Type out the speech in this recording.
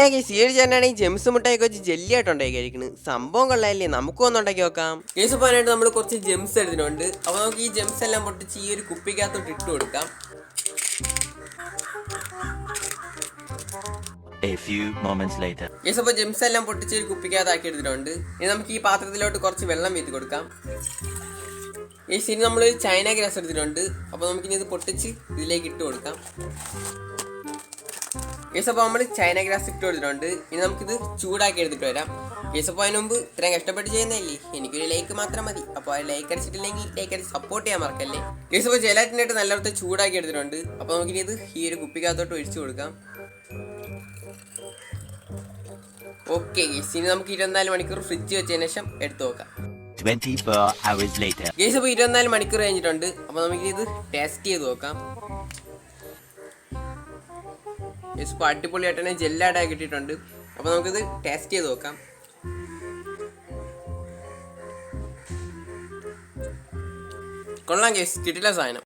Hey guys ഈ ഒരു ചേട്ടനാണെങ്കിൽ Gems മുട്ടായിക്ക് വെച്ച് ജെല്ലിയായിട്ട് ഉണ്ടാക്കി കഴിക്കുന്നത് സംഭവം കൊള്ളാല്ലേ നമുക്കും ഒന്ന് ഉണ്ടാക്കി നോക്കാം. കേസ് പോകാനായിട്ട് നമ്മൾ കുറച്ച് ജെംസ് എടുത്തിട്ടുണ്ട്. അപ്പോൾ നമുക്ക് ഈ ജെംസ് എല്ലാം പൊട്ടിച്ച് ഈ ഒരു കുപ്പിക്കകത്തോട്ട് ഇട്ട് കൊടുക്കാം. A few moments later. Guys അപ്പോൾ ജെംസ് എല്ലാം പൊട്ടിച്ച് ഒരു കുപ്പിക്കകത്താക്കി എടുത്തിട്ടുണ്ട്. ഇനി നമുക്ക് ഈ പാത്രത്തിലോട്ട് കുറച്ച് വെള്ളം വീത്തി കൊടുക്കാം. ഗൈസ് ഇനി നമ്മൾ ചൈന ഗ്രാസ് എടുത്തിട്ടുണ്ട്. അപ്പോൾ നമുക്കിനി ഇത് പൊട്ടിച്ച് ഇതിലേക്ക് ഇട്ട് കൊടുക്കാം. ഗൈസ് അപ്പോൾ നമ്മൾ ചൈന ഗ്ലാസ് ഇട്ട് കൊടുത്തിട്ടുണ്ട്. ഇനി നമുക്കിത് ചൂടാക്കി എടുത്തിട്ട് വരാം. ഗൈസ് അപ്പോൾ അതിന് മുമ്പ് ഇത്രയും കഷ്ടപ്പെട്ട് ചെയ്യുന്നതല്ലേ? എനിക്കൊരു ലൈക്ക് മാത്രം മതി. അപ്പോൾ ആ ലൈക്ക് അടിച്ചിട്ടില്ലെങ്കിൽ ലൈക്ക് അടിച്ച് സപ്പോർട്ട് ചെയ്യാൻ മറക്കല്ലേ? ഗൈസ് അപ്പോൾ ജലാറ്റിനായിട്ട് നല്ലവർക്ക് ചൂടാക്കി എടുത്തിട്ടുണ്ട്. അപ്പോൾ നമുക്കിനി ഇത് ഈ ഒരു കുപ്പിക്കകത്തോട്ട് ഒഴിച്ചു കൊടുക്കാം. ഓക്കെ ഗേസ് ഇനി നമുക്ക് ഇരുപത്തിനാല് മണിക്കൂർ ഫ്രിഡ്ജ് വെച്ചതിന് ശേഷം എടുത്തു നോക്കാം. 24 hours later. ഗൈസ് അപ്പോൾ ഇരുപത്തിനാല് മണിക്കൂർ കഴിഞ്ഞിട്ടുണ്ട്. അപ്പോൾ നമുക്ക് ഇത് ടേസ്റ്റ് ചെയ്ത് നോക്കാം. ഇപ്പോൾ അടിപൊളിയായിട്ട് തന്നെ ജെല്ലാടായി കിട്ടിയിട്ടുണ്ട്. അപ്പോൾ നമുക്കിത് ടേസ്റ്റ് ചെയ്ത് നോക്കാം. കൊള്ളാം കേസ് കിട്ടില്ല സാധനം.